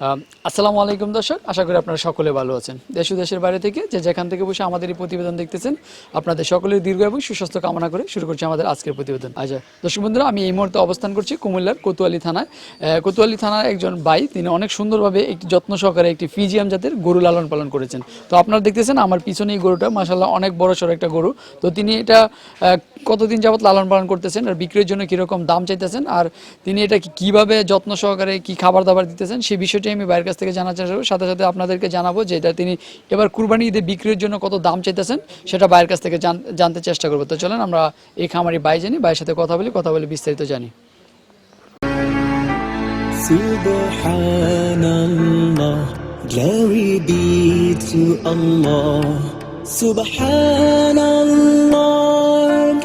আসসালামু আলাইকুম দর্শক, আশা করি আপনারা সকলে ভালো আছেন। দেশ দেশের বাইরে থেকে যে যেখান থেকে বসে আমাদের এই প্রতিবেদন দেখতেছেন, আপনাদের সকলের দীর্ঘ এবং সুস্বাস্থ্য কামনা করে শুরু করছি আমাদের আজকের প্রতিবেদন। আচ্ছা দর্শক বন্ধুরা, আমি এই মুহূর্তে অবস্থান করছি কুমিল্লার কোতোয়ালি থানায়। কোতোয়ালি থানার একজন ভাই, তিনি অনেক সুন্দরভাবে একটি যত্ন সহকারে একটি ফিজিয়াম জাতের গরু লালন পালন করেছেন। তো আপনারা দেখতেছেন, আমার পিছনে এই গরুটা মাসাল্লাহ অনেক বড় সড়ো একটা গরু। তো তিনি এটা কতদিন যাবত লালন পালন করতেছেন আর বিক্রির জন্য কীরকম দাম চাইতেছেন? আর তিনি এটা কীভাবে যত্ন সহকারে কি খাবার দাবার দিতেছেন? সেই বিষয়টি আমি বাইরের কাছ থেকে জানার চেষ্টা করব। সাথে সাথে আপনাদেরকে জানাব যে এটা তিনি এবার কুরবানি ঈদে বিক্রির জন্য কত দাম চাইতেছেন সেটা বাইরের কাছ থেকে জান- জানতে চেষ্টা করব। তো চলেন আমরা এই খামারি বাই জানি বাইরের সাথে কথা বলি কথা বলে বিস্তারিত জানি। glory be to Allah. Subhanallah,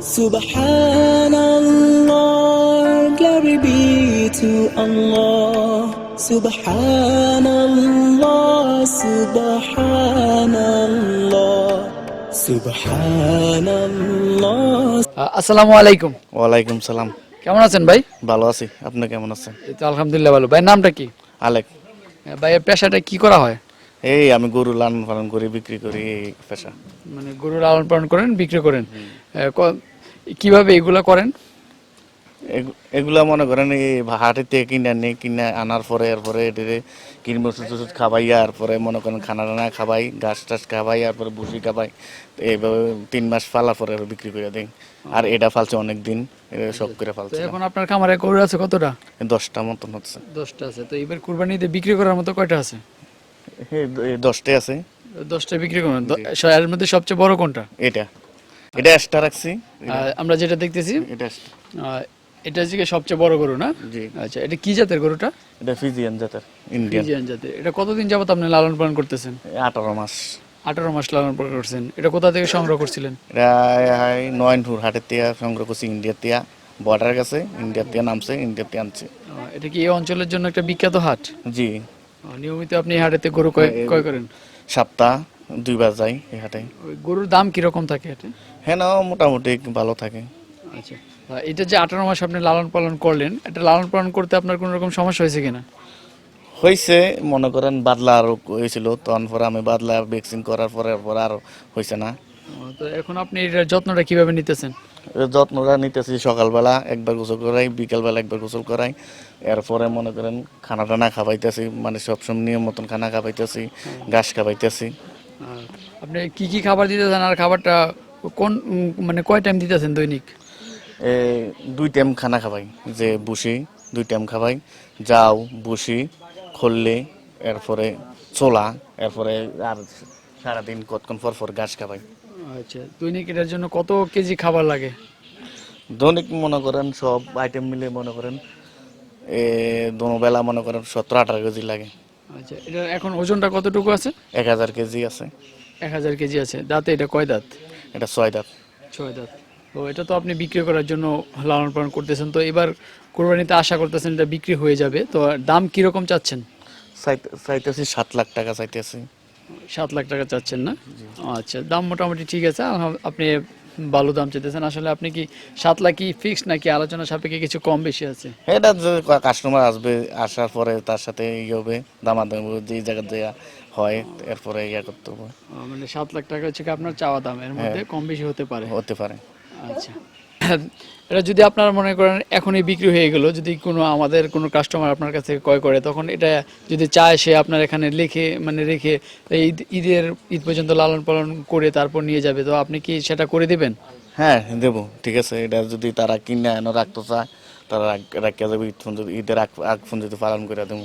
Subhanallah, glory be to Allah. Subhanallah, Subhanallah, Subhanallah. আসসালামু আলাইকুম। ওয়ালাইকুম সালাম। কেমন আছেন ভাই? ভালো আছি। আপনি কেমন আছেন? এই তো আলহামদুলিল্লাহ ভালো। ভাই নামটা কি? আলেক। ভাইয়ের পেশাটা কি করা হয়? এই আমি গরু লালন পালন করি বিক্রি করি এই পেশা। মানে গরু লালন পালন করেন বিক্রি করেন। কীভাবে এগুলা করেন? এগুলা মনে করেন এই থেকে কিনে আনি কিনে আনার পরে এরপরে এটিতে কিনবো ওষুধ ওষুধ খাবাই আর পরে মনে করেন খানা টানা খাবাই গাছ টাছ খাবাই আর পরে ভুসি খাবাই এইভাবে তিন মাস ফালা পরে বিক্রি করে দিই। আর এটা ফালছে অনেক দিন সব করে ফালছে। এখন আপনার খামারে গরু আছে কতটা? দশটা মতন হচ্ছে। দশটা আছে। তো এবার কুরবানিতে বিক্রি করার মতো কয়টা আছে? দ- দশটাই আছে। দশটা বিক্রি করেন। এর মধ্যে সবচেয়ে বড় কোনটা? এটা। এটা এক্সট্রা রাখছি আমরা যেটা দেখতেছি এটা এটা হচ্ছে সবচেয়ে বড় গরু না? জি। আচ্ছা এটা কি জাতের গরুটা? এটা ফিজিয়ান জাতের ইন্ডিয়ান ফ্রিজিয়ান জাতের। এটা কতদিন যাবত আপনি লালন পালন করতেছেন? আঠারো মাস। আঠারো মাস লালন পালন করছেন। এটা কোথা থেকে সংগ্রহ করছিলেন? এটা নয়নপুর হাটের তিয়া সংগ্রহ করছি ইন্ডিয়ার তিয়া বর্ডার গেছে ইন্ডিয়ার তিয়া নামছে ইন্ডিয়ার তিয়া আনছে। এটা কি এই অঞ্চলের জন্য একটা বিখ্যাত হাট? জি। নিয়মিত আপনি হাটেতে গরু ক্রয় করেন? সপ্তাহ দুইবার যাই এই হাটে। ওই গরুর দাম কীরকম থাকে এটা হ্যাঁ না মোটামুটি ভালো থাকে। আচ্ছা। এটা যে আঠারো মাস আপনি লালন পালন করলেন এটা লালন পালন করতে আপনার কোনো রকম সমস্যা হয়েছে কিনা? হয়েছে মনে করেন বাদলা আরও হয়েছিল তখন পরে আমি বাদলা ভ্যাকসিন করার পরে পর আর হয়েছে না। তো এখন আপনি এটার যত্নটা কীভাবে নিতেছেন? যত্নটা নিতেছি সকালবেলা একবার গোসল করাই বিকালবেলা একবার গোসল করাই এরপরে মনে করেন খানা টানা খাবাইতেছি মানে সবসময় নিয়ম মতন খানা খাবাইতেছি ঘাস খাবাইতেছি আপনি কি কি খাবার দিতেছেন আর খাবারটা কোন মানে কয় টাইম দিতেছেন দৈনিক? দুই টাইম খানা খাবাই যে বুসি দুই টাইম খাবাই যাও বুসি খল্লি এরপরে ছোলা এরপরে আর সারাদিন কতক্ষণ পর পর ঘাস খাবাই। আচ্ছা দৈনিক এটার জন্য কত কেজি খাবার লাগে? দৈনিক মনে করেন সব আইটেম মিলে মনে করেন এ দোনো বেলা মনে করেন সতেরো আঠারো কেজি লাগে। আচ্ছা এটার এখন ওজনটা কতটুকু আছে? এক হাজার কেজি আছে। এক হাজার কেজি আছে। দাঁতে এটা কয় দাঁত? এটা ছয় দাঁত। ছয় দাঁত। তো এটা তো আপনি বিক্রি করার জন্য লালন পালন করতেছেন। তো এবার কোরবানিতে আশা করতেছেন এটা বিক্রি হয়ে যাবে। তো দাম কীরকম চাচ্ছেন? চাইতে- চাইতেছি সাত লাখ টাকা চাইতেছি। সাত লাখ টাকা চাচ্ছেন না? আচ্ছা দাম মোটামুটি ঠিক আছে। আপনি ভালো দাম চাইতেছেন। আসলে আপনি কি সাত লাখ কি ফিক্স নাকি আলোচনা সাপেক্ষে কিছু কম বেশি আছে? এটা যদি কাস্টমার আসবে আসার পরে তার সাথে ইয়ে হবে দামাদাম যে জায়গা দেওয়া হয় এরপরে ইয়ে করতে হবে। মানে সাত লাখ টাকা হচ্ছে কি আপনার চাওয়া দাম এর মধ্যে কম বেশি হতে পারে। হতে পারে। আচ্ছা। এটা যদি আপনারা মনে করেন এখনই বিক্রি হয়ে গেল যদি কোনো আমাদের কোনো কাস্টমার আপনার কাছ থেকে ক্রয় করে তখন এটা যদি চায় সে আপনার এখানে লিখে মানে রেখে ঈদ- ঈদের ঈদ পর্যন্ত লালন পালন করে তারপর নিয়ে যাবে তো আপনি কি সেটা করে দেবেন? হ্যাঁ দেবো ঠিক আছে এটা যদি তারা কিনে এনে রাখতে চায় তারা রাখ- রাখিয়া যাবে ঈদ পর্যন্ত ঈদের আগ পর্যন্ত পালন করে দেবো।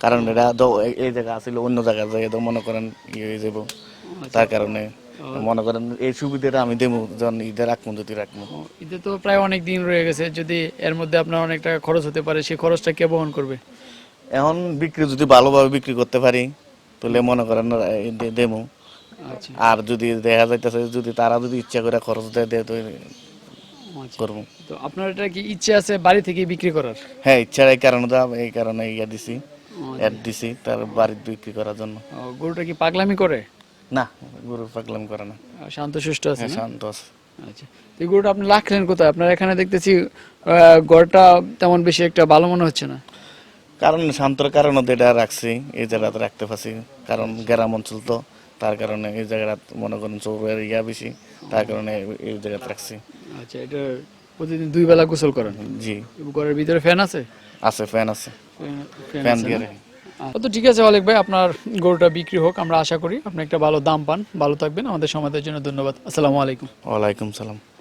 কারণ এটা এই- জায়গা আসলে অন্য জায়গায় যায় তো মনে করেন ইয়ে হয়ে যাব তার কারণে মনে করেন এই সুবিধাটা আমি দেবো যখন ঈদের আগ যদি রাখব। ঈদে তো প্রায় অনেক দিন রয়ে গেছে যদি এর মধ্যে আপনার অনেক টাকা খরচ হতে পারে সেই খরচটা কে বহন করবে? এখন বিক্রি যদি ভালোভাবে বিক্রি করতে পারি তাহলে মনে করেন এই দে- দেমু আচ্ছা। আর যদি দেখা যাইতেছে যদি তারা যদি ইচ্ছা করে খরচ দেয় দেয় তো আচ্ছা। করব। তো আপনার এটা কি ইচ্ছে আছে বাড়ি থেকে বিক্রি করার? হ্যাঁ ইচ্ছার এই কারণে তো এই কারণে ইয়া দিছি অ্যাড দিছি তার বাড়িতে বিক্রি করার জন্য। গরুটা কি পাগলামি করে? না গরু পাগলাম করে না। শান্ত সুষ্ঠ আছে হ্যাঁ শান্ত আছে। আচ্ছা। এই গরুটা আপনি রাখলেন কোথায়? আপনার এখানে দেখতেছি গড়টা তেমন বেশি একটা ভালো মনে হচ্ছে না। কারণ শান্তর কারণে তো এটা রাখছি এই জায়গাতে রাখতে পারছি। কারণ গ্রাম অঞ্চল তো তার কারণে এই জায়গাটা মনে করেন চৌরের ইয়া বেশি তার কারণে এই জায়গাতে রাখছি। আচ্ছা এটা প্রতিদিন দুই বেলা গোসল করেন? জি। ঘরের ভিতরে ফ্যান আছে? আছে ফ্যান আছে। ফ্যান দিয়ে তো ঠিক আছে, অলেক ভাই, আপনার গরুটা বিক্রি হোক, আমরা আশা করি আপনি একটা ভালো দাম পান, ভালো থাকবেন। আমাদের সমাজের জন্য ধন্যবাদ। আসসালামু আলাইকুম। ওয়ালাইকুম সালাম।